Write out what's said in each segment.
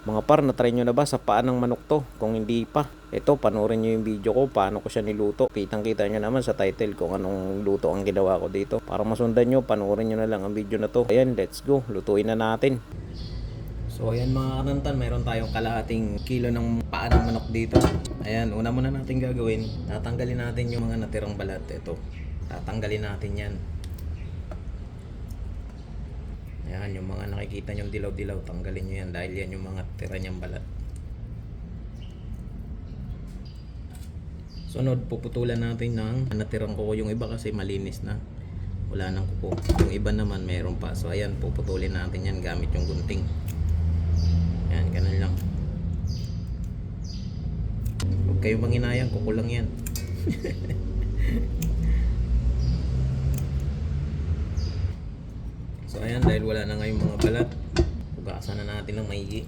Mga par, na-try nyo na ba sa paan ng manok to? Kung hindi pa, ito, panoorin nyo yung video ko, paano ko siya niluto. Kitang kita nyo naman sa title kung anong luto ang ginawa ko dito. Para masundan nyo, panoorin nyo na lang ang video na to. Ayan, let's go, lutuin na natin. So ayan mga kanantan, mayroon tayong kalahating kilo ng paa ng manok dito. Ayan, una muna natin gagawin, tatanggalin natin yung mga natirang balat. Ito, tatanggalin natin yan. Ayan, yung mga nakikita nyong dilaw-dilaw, tanggalin nyo yan dahil yan yung mga tira niyang balat. Sunod, puputulan natin ng natirang kuko. Yung iba kasi malinis na. Wala nang kuko. Yung iba naman mayroon pa. So ayan, puputulin natin yan gamit yung gunting. Ayan, ganun lang. Huwag kayong manginayang, kuko lang yan. Ayan, dahil wala na ngayong mga balat, hugasan na natin ng maigi.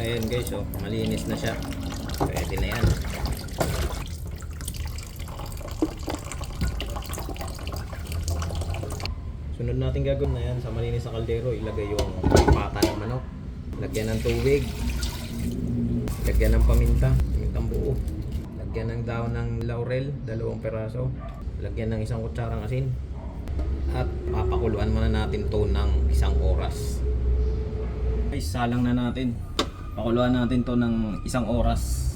Ayan guys, oh, malinis na siya. Pwede na yan. Sunod natin gagawin na yan sa malinis na kaldero, ilagay yung pata ng manok. Lagyan ng tubig. Lagyan ng paminta, pamintang buo. Lagyan ng daon ng laurel, dalawang peraso. Lagyan ng isang kutsarang asin. At papakuluan muna natin to ng isang oras. Ay, salang na natin. Pakuluan natin to ng isang oras.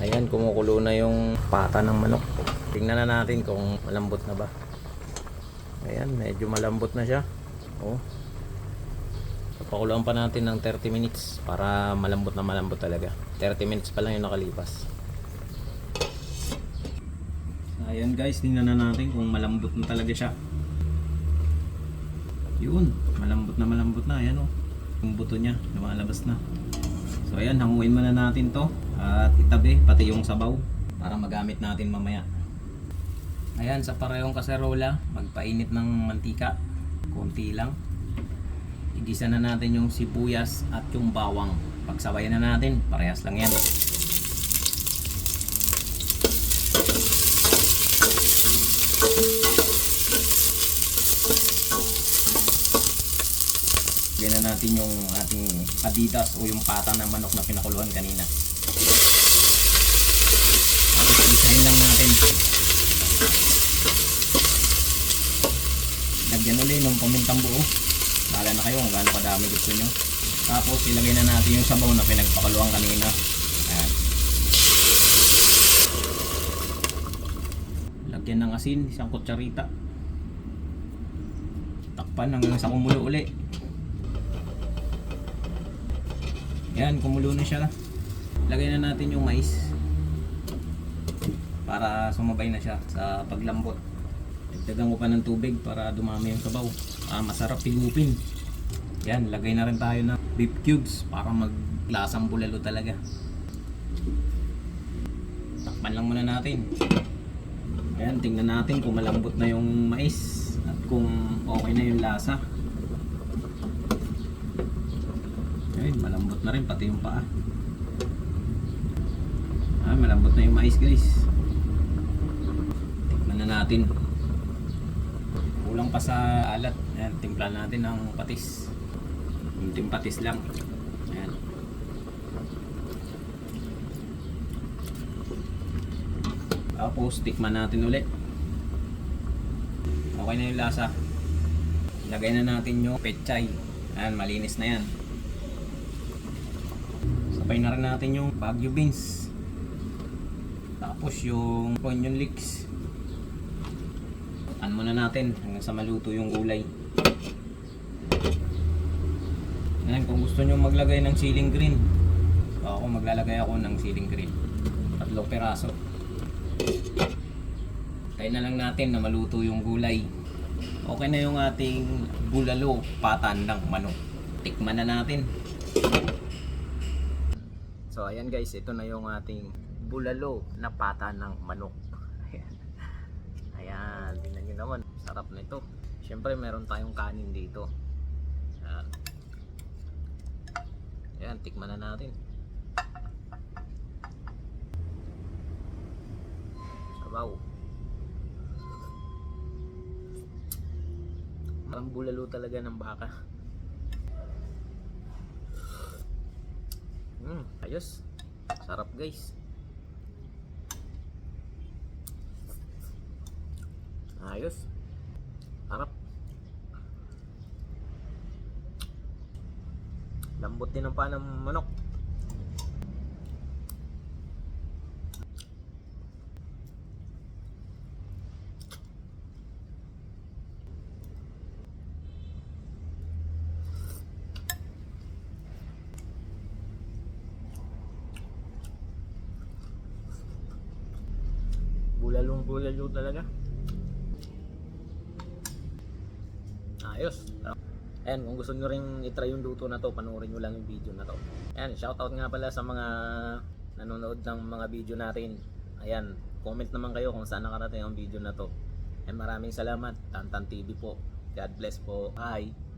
Ayan, kumukulo na yung pata ng manok. Tingnan na natin kung malambot na ba. Ayan, medyo malambot na siya. Oh. Pakuluan pa natin ng 30 minutes para malambot na malambot talaga. 30 minutes pa lang yung nakalipas. Ayan guys, tingnan na natin kung malambot na talaga siya. Yun, malambot na malambot na. Ayan oh. Yung buto niya, lumalabas na. So ayan, hanguin muna natin to at itabi pati yung sabaw para magamit natin mamaya. Ayan, sa parehong kaserola, magpainit ng mantika. Konti lang. Igisa na natin yung sibuyas at yung bawang. Pagsabayan na natin, parehas lang yan. Lagyan na natin yung ating adidas o yung pata ng manok na pinakuluan kanina. Tapos isahin lang natin. Lagyan ulit ng pamintang buo. Bahala na kayo kung gaano kadami gusto nyo. Tapos ilagay na natin yung sabaw na pinagpakaluan kanina. Ayan. Lagyan ng asin, isang kutsarita. Takpan hanggang sa kumulo uli. Yan, kumulo na siya. Lagay na natin yung mais para sumabay na siya sa paglambot. Dagdagan ko pa ng tubig para dumami yung sabaw. Ah, masarap higupin. Yan, lagay na rin tayo ng beef cubes para maglasang bulalo talaga. Takpan lang muna natin. Ayan, tingnan natin kung malambot na yung mais at kung okay na yung lasa. Ayun, malambot na rin pati yung paa. Ah, malambot na yung mais guys. Tikman na natin. Kulang pa sa alat. Ayan, timpla natin ng patis. Kunting patis lang. Ayan. Tapos, tikman natin ulit. Okay na yung lasa. Lagay na natin yung pechay. Ayan, malinis na yan. Sabay na rin natin yung Baguio beans. Tapos yung onion leeks. Ano muna natin hanggang sa maluto yung gulay. Yan, kung gusto nyo maglagay ng ceiling green. Ako maglalagay ako ng ceiling green. Tatlong peraso. Tayo na lang natin na maluto yung gulay. Okay na yung ating bulalo, patan ng manok. Tikman na natin. So ayan guys, ito na yung ating bulalo na pata ng manok. Ayan, Ayan tingnan nyo naman. Sarap nito. Siyempre, meron tayong kanin dito. Yan. Yan, tikman na natin. Sabaw. Parang bulalo talaga ng baka. Ayos. Sarap guys. Ayos. Sarap. Lambot din ang paa ng manok. Bulalong bulalo talaga. Ayos. Ayan, kung gusto nyo rin itry yung luto na to, panoorin nyo lang yung video na to. Ayan, shoutout nga pala sa mga nanonood ng mga video natin. Ayan, comment naman kayo kung saan nakarating ang video na to. And maraming salamat, Tantan TV po. God bless po. Bye!